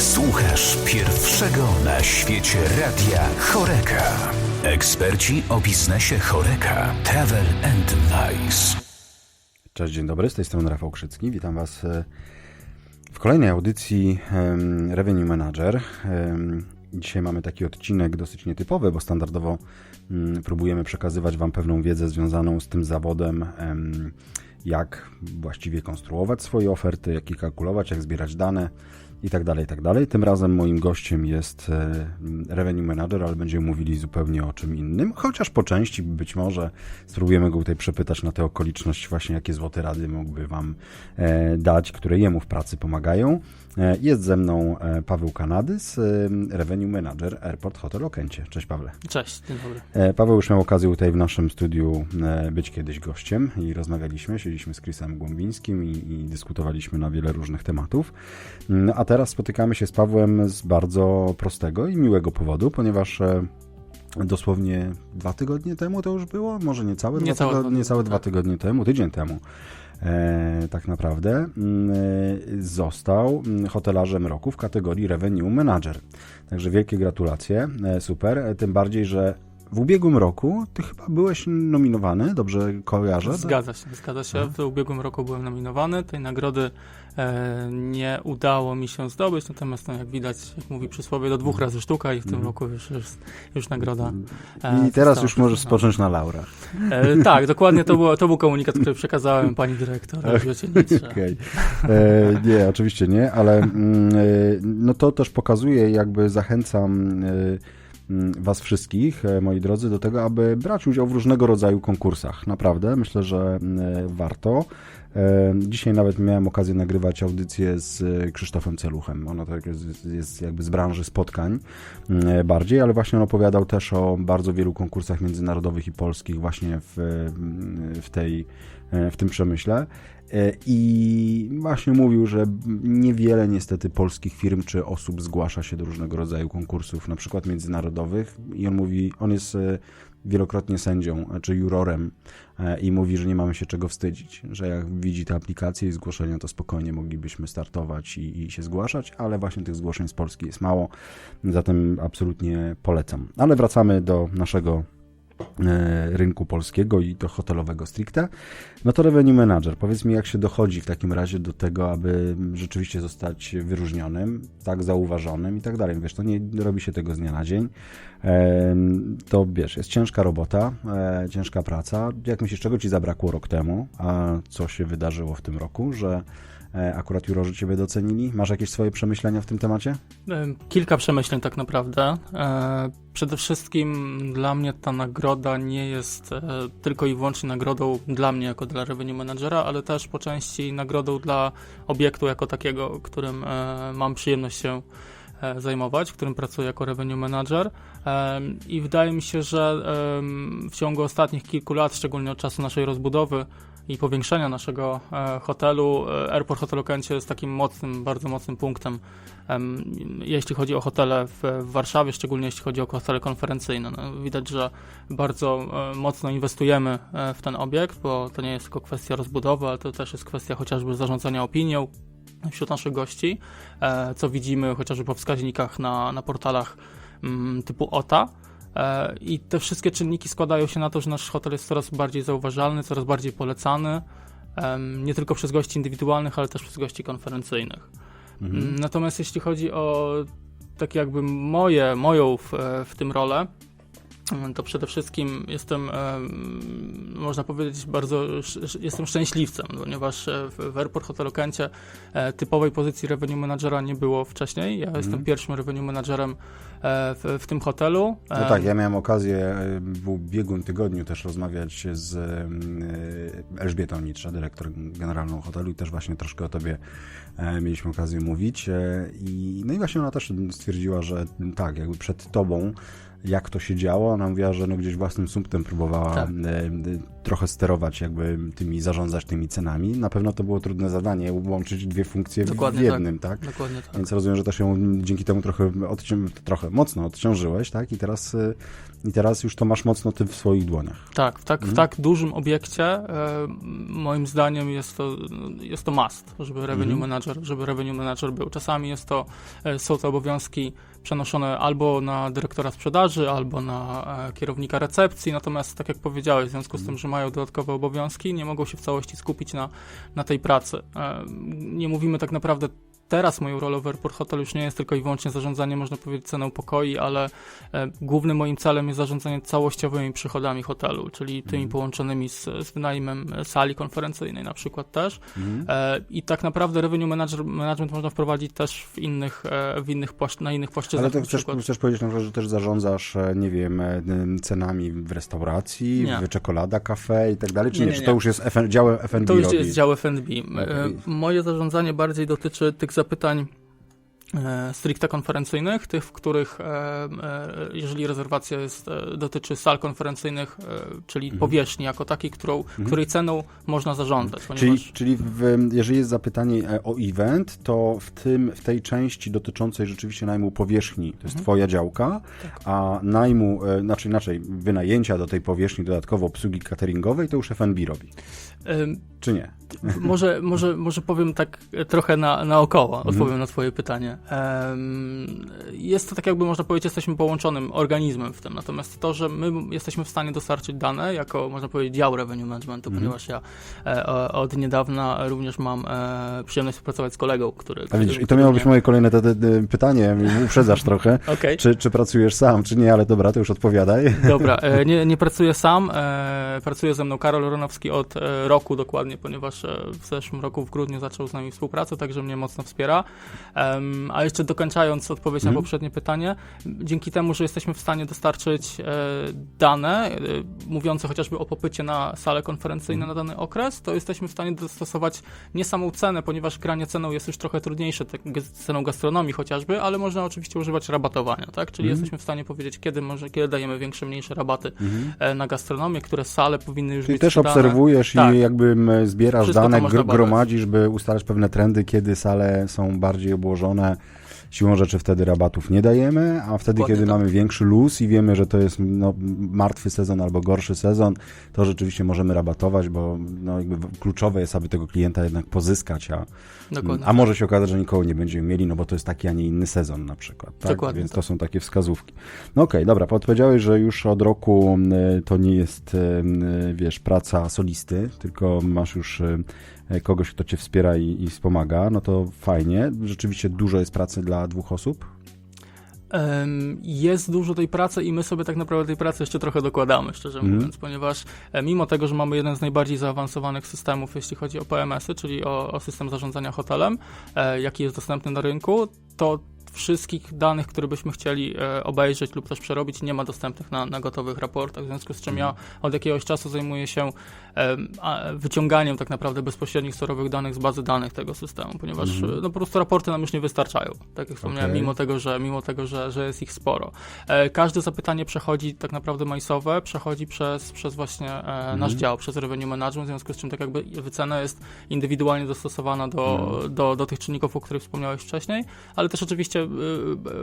Słuchasz pierwszego na świecie radia Choreka. Eksperci o biznesie Choreka. Travel and Nice. Cześć, dzień dobry, z tej strony Rafał Krzycki. Witam Was e, w kolejnej audycji Revenue Manager. Dzisiaj mamy taki odcinek dosyć nietypowy, bo standardowo mm, próbujemy przekazywać Wam pewną wiedzę związaną z tym zawodem, em, jak właściwie konstruować swoje oferty, jak je kalkulować, jak zbierać dane i tak dalej, i tak. Tym razem moim gościem jest e, Revenue Manager, ale będziemy mówili zupełnie o czym innym, chociaż po części być może spróbujemy go tutaj przepytać na te okoliczności, właśnie jakie złote rady mógłby Wam e, dać, które jemu w pracy pomagają. E, Jest ze mną e, Paweł Kanadys, e, Revenue Manager Airport Hotel Okęcie. Cześć Pawle. Cześć, dzień dobry. Paweł już miał okazję tutaj w naszym studiu być kiedyś gościem i rozmawialiśmy, siedzieliśmy z Chrisem Głąbińskim i, i dyskutowaliśmy na wiele różnych tematów. Mm, A teraz spotykamy się z Pawłem z bardzo prostego i miłego powodu, ponieważ dosłownie dwa tygodnie temu to już było, może niecałe, Niecałe dwa, tygodnie, niecałe dwa tygodnie temu, tydzień temu. E, tak naprawdę mm, e, został mm, hotelarzem roku w kategorii Revenue Manager. Także wielkie gratulacje, e, super. Tym bardziej, że w ubiegłym roku ty chyba byłeś nominowany, dobrze kojarzę? Zgadza się, zgadza się. W ubiegłym roku byłem nominowany. Tej nagrody e, nie udało mi się zdobyć, natomiast no, jak widać, jak mówi przysłowie, do dwóch razy sztuka i w tym Mhm. roku już, już, już nagroda. e, I teraz już możesz spocząć na laurach. E, tak, dokładnie to, było, to był komunikat, który przekazałem pani dyrektor. Okej. E, Nie, oczywiście nie, ale mm, e, no to też pokazuje, jakby zachęcam e, mm, Was wszystkich, e, moi drodzy, do tego, aby brać udział w różnego rodzaju konkursach. Naprawdę, myślę, że e, warto. E, Dzisiaj nawet miałem okazję nagrywać audycję z e, Krzysztofem Celuchem. Ono tak jest, jest jakby z branży spotkań mm, bardziej, ale właśnie on opowiadał też o bardzo wielu konkursach międzynarodowych i polskich właśnie w, w tej w tym przemyśle. E, I właśnie mówił, że niewiele niestety polskich firm czy osób zgłasza się do różnego rodzaju konkursów, na przykład międzynarodowych. I on mówi, on jest e, wielokrotnie sędzią czy jurorem e, i mówi, że nie mamy się czego wstydzić, że jak widzi te aplikacje i zgłoszenia, to spokojnie moglibyśmy startować i, i się zgłaszać, ale właśnie tych zgłoszeń z Polski jest mało, zatem absolutnie polecam. Ale wracamy do naszego e, rynku polskiego i do hotelowego stricte, no to revenue manager. Powiedz mi, jak się dochodzi w takim razie do tego, aby rzeczywiście zostać wyróżnionym, tak zauważonym i tak dalej. Wiesz, to nie robi się tego z dnia na dzień. Em, To wiesz, jest ciężka robota, e, ciężka praca. Jak myślisz, czego ci zabrakło rok temu, a co się wydarzyło w tym roku, że e, akurat jurorzy ciebie docenili? Masz jakieś swoje przemyślenia w tym temacie? E, Kilka przemyśleń tak naprawdę. E, Przede wszystkim dla mnie ta nagroda nie jest e, tylko i wyłącznie nagrodą dla mnie jako dla revenue managera, ale też po części nagrodą dla obiektu jako takiego, którym e, mam przyjemność się e, zajmować, w którym pracuję jako revenue manager. E, I wydaje mi się, że w ciągu ostatnich kilku lat, szczególnie od czasu naszej rozbudowy, i powiększenia naszego e, hotelu. E, Airport Hotel Okęcie jest takim mocnym, bardzo mocnym punktem, em, jeśli chodzi o hotele w, Warszawie, szczególnie jeśli chodzi o hotele konferencyjne. No, widać, że bardzo e, mocno inwestujemy w ten obiekt, bo to nie jest tylko kwestia rozbudowy, ale to też jest kwestia chociażby zarządzania opinią wśród naszych gości, co widzimy chociażby po wskaźnikach na, na portalach mm, typu OTA. E, I te wszystkie czynniki składają się na to, że nasz hotel jest coraz bardziej zauważalny, coraz bardziej polecany, nie tylko przez gości indywidualnych, ale też przez gości konferencyjnych. Mm, Natomiast jeśli chodzi o tak jakby moje, moją w, w tym rolę, to przede wszystkim jestem, em, można powiedzieć, bardzo jestem szczęśliwcem, ponieważ e, w, Airport Hotel Okęcie e, typowej pozycji revenue managera nie było wcześniej. Ja jestem pierwszym revenue managerem e, w, w tym hotelu. No tak, ja miałem okazję e, w ubiegłym tygodniu też rozmawiać z e, Elżbietą Nitrze, dyrektor generalną hotelu i też właśnie troszkę o tobie e, mieliśmy okazję mówić. e, I, no i właśnie ona też stwierdziła, że tak, jakby przed tobą jak to się działo. Ona mówiła, że no gdzieś własnym sumptem próbowała Tak. e, e, trochę sterować jakby tymi, zarządzać tymi cenami. Na pewno to było trudne zadanie, łączyć dwie funkcje w- Dokładnie w tak. jednym, tak? Dokładnie tak. Więc rozumiem, że też ją dzięki temu trochę, odcią- trochę mocno odciążyłeś, tak? I teraz, y, I teraz już to masz mocno ty w swoich dłoniach. Tak, w tak, w tak dużym obiekcie e, moim zdaniem jest to, jest to must, żeby revenue manager, żeby revenue manager był. Czasami jest to, e, są to obowiązki przenoszone albo na dyrektora sprzedaży, albo na e, kierownika recepcji, natomiast tak jak powiedziałeś, w związku z tym, że mają dodatkowe obowiązki, nie mogą się w całości skupić na, na tej pracy. E, nie mówimy tak naprawdę Teraz moją rolą w Airport Hotel już nie jest tylko i wyłącznie zarządzanie, można powiedzieć, ceną pokoi, ale e, głównym moim celem jest zarządzanie całościowymi przychodami hotelu, czyli tymi połączonymi z, z wynajmem sali konferencyjnej na przykład też. E, I tak naprawdę revenue manager, management można wprowadzić też w innych, e, w innych płaszcz, na innych płaszczyznach. Ale to chcesz, chcesz powiedzieć na że też zarządzasz, e, nie wiem, e, cenami w restauracji, Nie. w czekolada, cafe i tak dalej, czy Nie, nie? nie, Czy to już jest FN, działem F&B To już robi? jest dział F&B. E, Okej. Moje zarządzanie bardziej dotyczy tych zapytań e, stricte konferencyjnych, tych, w których, e, e, jeżeli rezerwacja jest, e, dotyczy sal konferencyjnych, e, czyli powierzchni jako takiej, którą, której ceną można zarządzać, Czyli, ponieważ czyli w, jeżeli jest zapytanie e, o event, to w, tym, w tej części dotyczącej rzeczywiście najmu powierzchni, to jest Mhm. twoja działka, Tak. a najmu, e, znaczy inaczej, wynajęcia do tej powierzchni dodatkowo obsługi cateringowej, to już F&B robi, czy nie? może, może, może powiem tak trochę na, naokoło, Mhm. odpowiem na twoje pytanie. Jest to tak jakby można powiedzieć, jesteśmy połączonym organizmem w tym, natomiast to, że my jesteśmy w stanie dostarczyć dane jako, można powiedzieć, dział revenue managementu, Mhm. ponieważ ja e, od niedawna również mam e, przyjemność współpracować z kolegą, który... A widzisz, który- i to miało być moje kolejne te, te, te pytanie, uprzedzasz trochę. Okej. Czy, czy pracujesz sam, czy nie, ale dobra, to już odpowiadaj. Dobra, e, nie, nie pracuję sam. Pracuje ze mną Karol Ronowski od roku dokładnie, ponieważ w zeszłym roku w grudniu zaczął z nami współpracę, także mnie mocno wspiera. A jeszcze dokończając odpowiedź na Mhm. poprzednie pytanie, dzięki temu, że jesteśmy w stanie dostarczyć e, dane e, mówiące chociażby o popycie na sale konferencyjne na dany okres, to jesteśmy w stanie dostosować nie samą cenę, ponieważ granie ceną jest już trochę trudniejsze, tak, ceną gastronomii chociażby, ale można oczywiście używać rabatowania, tak? Czyli Mhm. jesteśmy w stanie powiedzieć, kiedy, może, kiedy dajemy większe, mniejsze rabaty e, na gastronomię, które sale powinny już Czyli być też sprzedane. obserwujesz Tak. i jakby zbierasz Wszystko dane, badać. gromadzisz, by ustalać pewne trendy, kiedy sale są bardziej obłożone. Siłą rzeczy wtedy rabatów nie dajemy, a wtedy, Dokładnie kiedy tak. mamy większy luz i wiemy, że to jest no, martwy sezon albo gorszy sezon, to rzeczywiście możemy rabatować, bo no, kluczowe jest, aby tego klienta jednak pozyskać, a, Dokładnie. a może się okazać, że nikogo nie będziemy mieli, no bo to jest taki, a nie inny sezon na przykład. Tak? Dokładnie Więc tak. to są takie wskazówki. No okej, dobra, podpowiedziałeś, że już od roku y, to nie jest, y, y, wiesz, praca solisty, tylko masz już kogoś, kto cię wspiera i, i wspomaga, no to fajnie. Rzeczywiście dużo jest pracy dla dwóch osób. Jest dużo tej pracy i my sobie tak naprawdę tej pracy jeszcze trochę dokładamy, szczerze Mhm. mówiąc, ponieważ e, mimo tego, że mamy jeden z najbardziej zaawansowanych systemów, jeśli chodzi o PMS-y, czyli o, o system zarządzania hotelem, e, jaki jest dostępny na rynku, to wszystkich danych, które byśmy chcieli e, obejrzeć lub też przerobić, nie ma dostępnych na, na gotowych raportach, w związku z czym ja od jakiegoś czasu zajmuję się wyciąganiem tak naprawdę bezpośrednich surowych danych z bazy danych tego systemu, ponieważ e, no, po prostu raporty nam już nie wystarczają, tak jak wspomniałem, Okej. mimo tego, że, mimo tego że, że jest ich sporo. E, każde zapytanie przechodzi tak naprawdę majsowe, przechodzi przez, przez właśnie nasz dział, przez revenue management, w związku z czym tak jakby wycena jest indywidualnie dostosowana do, do, do tych czynników, o których wspomniałeś wcześniej, ale też oczywiście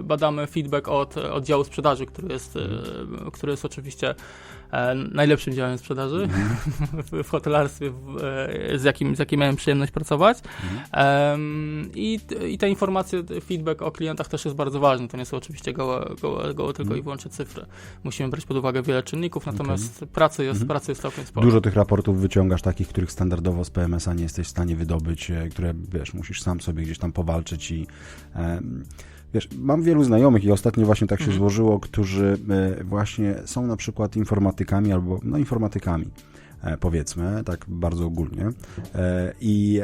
badamy feedback od oddziału sprzedaży, który jest, y, który jest oczywiście e, najlepszym działem sprzedaży w, w hotelarstwie, w, e, z, jakim, z jakim miałem przyjemność pracować. I, I te informacje, feedback o klientach też jest bardzo ważny. To nie są oczywiście gołe, gołe, gołe tylko i wyłącznie cyfry. Musimy brać pod uwagę wiele czynników, natomiast pracy, jest, pracy jest całkiem sporo. Dużo tych raportów wyciągasz, takich, których standardowo z PMS-a nie jesteś w stanie wydobyć, e, które, wiesz, musisz sam sobie gdzieś tam powalczyć i... em, Wiesz, mam wielu znajomych i ostatnio właśnie tak się Mhm. złożyło, którzy e, właśnie są na przykład informatykami albo, no informatykami, e, powiedzmy, tak bardzo ogólnie. E, I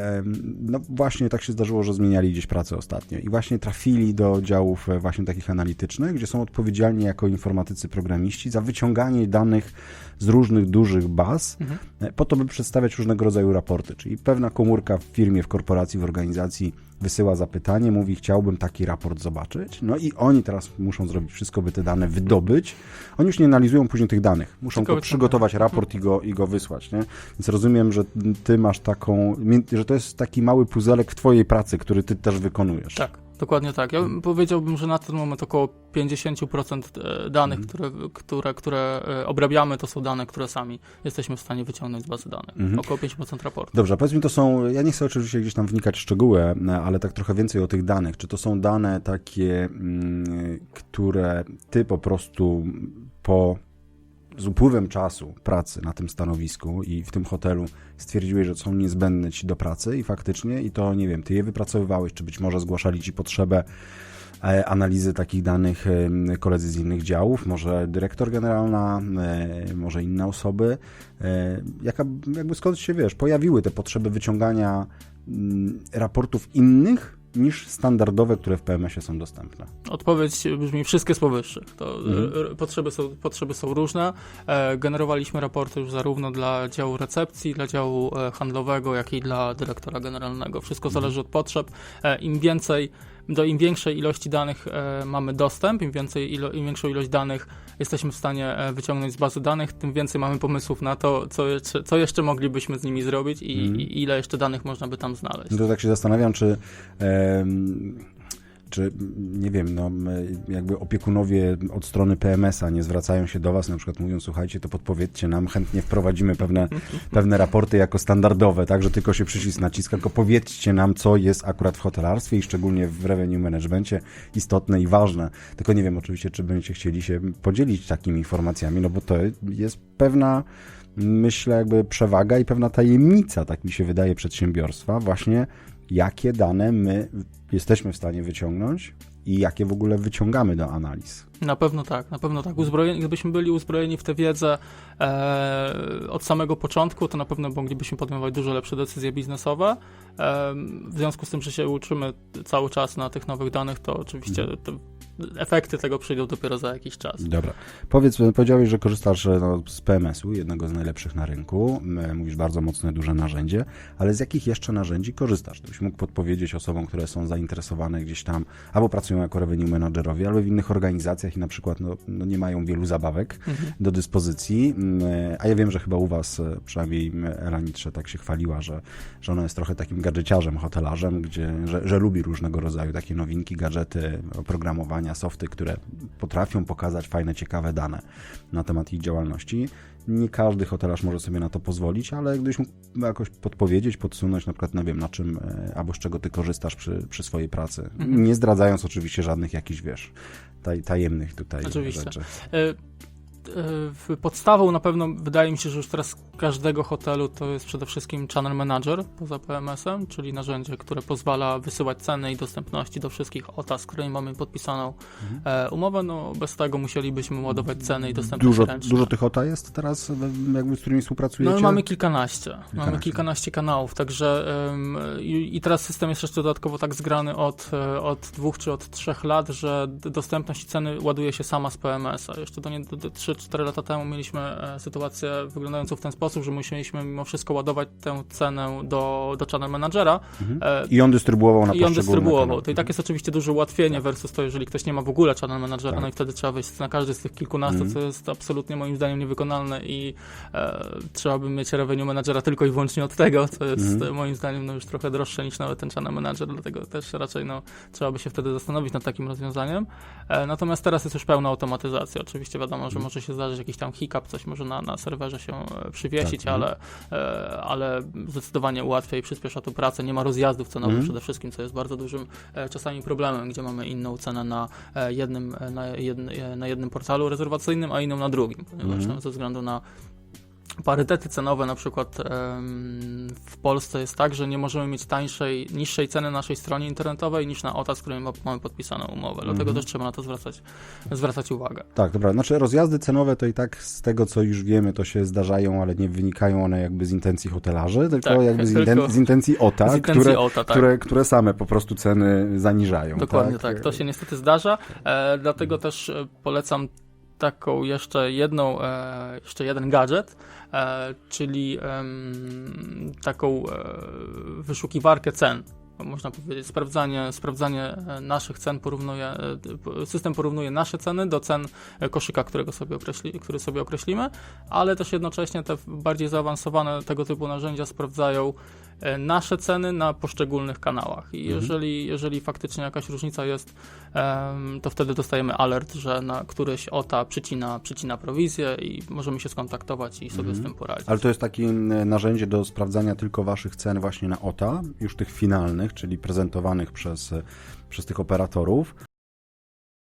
no właśnie tak się zdarzyło, że zmieniali gdzieś pracę ostatnio i właśnie trafili do działów właśnie takich analitycznych, gdzie są odpowiedzialni jako informatycy programiści za wyciąganie danych z różnych dużych baz, Mhm. po to, by przedstawiać różnego rodzaju raporty, czyli pewna komórka w firmie, w korporacji, w organizacji wysyła zapytanie, mówi chciałbym taki raport zobaczyć, no i oni teraz muszą zrobić wszystko, by te dane wydobyć. Oni już nie analizują później tych danych, muszą przygotować raport i go, i go wysłać, nie? Więc rozumiem, że ty masz taką, że to jest taki mały puzelek w twojej pracy, który ty też wykonujesz. Tak, dokładnie tak. Ja bym- powiedziałbym, że na ten moment około 50% e, danych, Mhm. które, które, które e, obrabiamy, to są dane, które sami jesteśmy w stanie wyciągnąć z bazy danych. Mhm. Około 5% raportu. Dobrze, a powiedz mi, to są, ja nie chcę oczywiście gdzieś tam wnikać w szczegóły, e, ale tak trochę więcej o tych danych. Czy to są dane takie, mm, które ty po prostu po z upływem czasu pracy na tym stanowisku i w tym hotelu stwierdziłeś, że są niezbędne ci do pracy i faktycznie, i to nie wiem, ty je wypracowywałeś, czy być może zgłaszali ci potrzebę e, analizy takich danych koledzy z innych działów, może dyrektor generalna, e, może inne osoby. E, Jaka, jakby skąd się wiesz, pojawiły te potrzeby wyciągania mm, raportów innych niż standardowe, które w PMS-ie są dostępne. Odpowiedź brzmi wszystkie z powyższych. To Mhm. r- potrzeby, są, potrzeby są różne. E, generowaliśmy raporty już zarówno dla działu recepcji, dla działu e, handlowego, jak i dla dyrektora generalnego. Wszystko Mhm. zależy od potrzeb. E, Im więcej, do im większej ilości danych e, mamy dostęp, im, więcej ilo, im większą ilość danych jesteśmy w stanie e, wyciągnąć z bazy danych, tym więcej mamy pomysłów na to, co jeszcze, co jeszcze moglibyśmy z nimi zrobić i, Mhm. i ile jeszcze danych można by tam znaleźć. No to tak się zastanawiam, czy, czy nie wiem, no, jakby opiekunowie od strony PMS-a nie zwracają się do Was, na przykład mówią, słuchajcie, to podpowiedzcie nam, chętnie wprowadzimy pewne, pewne raporty jako standardowe, tak, że tylko się przycisk naciska, tylko powiedzcie nam, co jest akurat w hotelarstwie i szczególnie w revenue managementie istotne i ważne. Tylko nie wiem oczywiście, czy będziecie chcieli się podzielić takimi informacjami, no bo to jest pewna myślę, jakby przewaga i pewna tajemnica, tak mi się wydaje, przedsiębiorstwa, właśnie jakie dane my jesteśmy w stanie wyciągnąć i jakie w ogóle wyciągamy do analiz. Na pewno tak, na pewno tak. Uzbrojeni, gdybyśmy byli uzbrojeni w tę wiedzę e, od samego początku, to na pewno moglibyśmy podejmować dużo lepsze decyzje biznesowe. E, w związku z tym, że się uczymy cały czas na tych nowych danych, to oczywiście te efekty tego przyjdą dopiero za jakiś czas. Dobra. Powiedz, powiedziałeś, że korzystasz no, z PMS-u, jednego z najlepszych na rynku. Mówisz bardzo mocne, duże narzędzie, ale z jakich jeszcze narzędzi korzystasz? Gdybyś mógł podpowiedzieć osobom, które są zainteresowane gdzieś tam, albo pracują jako revenue managerowie, albo w innych organizacjach i na przykład no, no nie mają wielu zabawek do dyspozycji. A ja wiem, że chyba u Was, e, przynajmniej m, Ela Nitrze tak się chwaliła, że, że ona jest trochę takim gadżeciarzem, hotelarzem, gdzie, że, że lubi różnego rodzaju takie nowinki, gadżety, oprogramowania, softy, które potrafią pokazać fajne, ciekawe dane na temat ich działalności. Nie każdy hotelarz może sobie na to pozwolić, ale gdybyś mógł jakoś podpowiedzieć, podsunąć na przykład, no wiem, na czym e, albo z czego ty korzystasz przy, przy swojej pracy. Mhm. Nie zdradzając oczywiście żadnych jakichś, wiesz, taj, tajemnych tutaj Oczywiście. rzeczy. E, Podstawą na pewno wydaje mi się, że już teraz każdego hotelu to jest przede wszystkim Channel Manager poza PMS-em, czyli narzędzie, które pozwala wysyłać ceny i dostępności do wszystkich OTA, z którymi mamy podpisaną e, umowę. No, bez tego musielibyśmy ładować ceny i dostępność Dużo, ręczne. dużo tych OTA jest teraz, jakby z którymi współpracujecie? No mamy kilkanaście. Mamy Kilkanaście. kilkanaście kanałów, także ym, i, teraz system jest jeszcze dodatkowo tak zgrany od, e, od dwóch czy od trzech lat, że dostępność i ceny ładuje się sama z PMS-a. Jeszcze do, nie, do, do 3-4 lata temu mieliśmy e, sytuację wyglądającą w ten sposób, że musieliśmy mimo wszystko ładować tę cenę do, do channel managera e, I on dystrybuował na i on dystrybuował. To i tak jest oczywiście duże ułatwienie versus to, jeżeli ktoś nie ma w ogóle channel managera, Tak. no i wtedy trzeba wejść na każdy z tych kilkunastu, Mhm. co jest absolutnie moim zdaniem niewykonalne i e, trzeba by mieć revenue managera tylko i wyłącznie od tego, co jest Mhm. moim zdaniem no, już trochę droższe niż nawet ten channel manager, dlatego też raczej no, trzeba by się wtedy zastanowić nad takim rozwiązaniem. E, natomiast teraz jest już pełna automatyzacja. Oczywiście wiadomo, że może się zdarzyć jakiś tam hiccup, coś może na, na serwerze się e, przywiesić, Tak, ale, e, ale zdecydowanie ułatwia i przyspiesza to pracę. Nie ma rozjazdów cenowych Mhm. przede wszystkim, co jest bardzo dużym e, czasami problemem, gdzie mamy inną cenę na e, jednym, e, na, jedn, e, na jednym portalu rezerwacyjnym, a inną na drugim, ponieważ tam ze względu na parytety cenowe na przykład w Polsce jest tak, że nie możemy mieć tańszej, niższej ceny na naszej stronie internetowej niż na OTA, z którym ma- mamy podpisaną umowę. Dlatego Mhm. też trzeba na to zwracać, zwracać uwagę. Tak, dobra. Znaczy rozjazdy cenowe to i tak z tego, co już wiemy, to się zdarzają, ale nie wynikają one jakby z intencji hotelarzy, tylko Tak, jakby z, tylko z intencji OTA, z intencji które, OTA, tak. które, które same po prostu ceny zaniżają. Dokładnie tak, to się niestety zdarza, e, dlatego też e, polecam taką jeszcze jedną, e, jeszcze jeden gadżet, e, czyli taką e, wyszukiwarkę cen. można powiedzieć, sprawdzanie, sprawdzanie naszych cen porównuje, system porównuje nasze ceny do cen koszyka, którego sobie określi, który sobie określimy, ale też jednocześnie te bardziej zaawansowane tego typu narzędzia sprawdzają nasze ceny na poszczególnych kanałach. I jeżeli, jeżeli faktycznie jakaś różnica jest, to wtedy dostajemy alert, że na któryś OTA przycina, przycina prowizję i możemy się skontaktować i sobie z tym poradzić. Ale to jest takie narzędzie do sprawdzania tylko waszych cen właśnie na OTA, już tych finalnych, czyli prezentowanych przez, przez tych operatorów.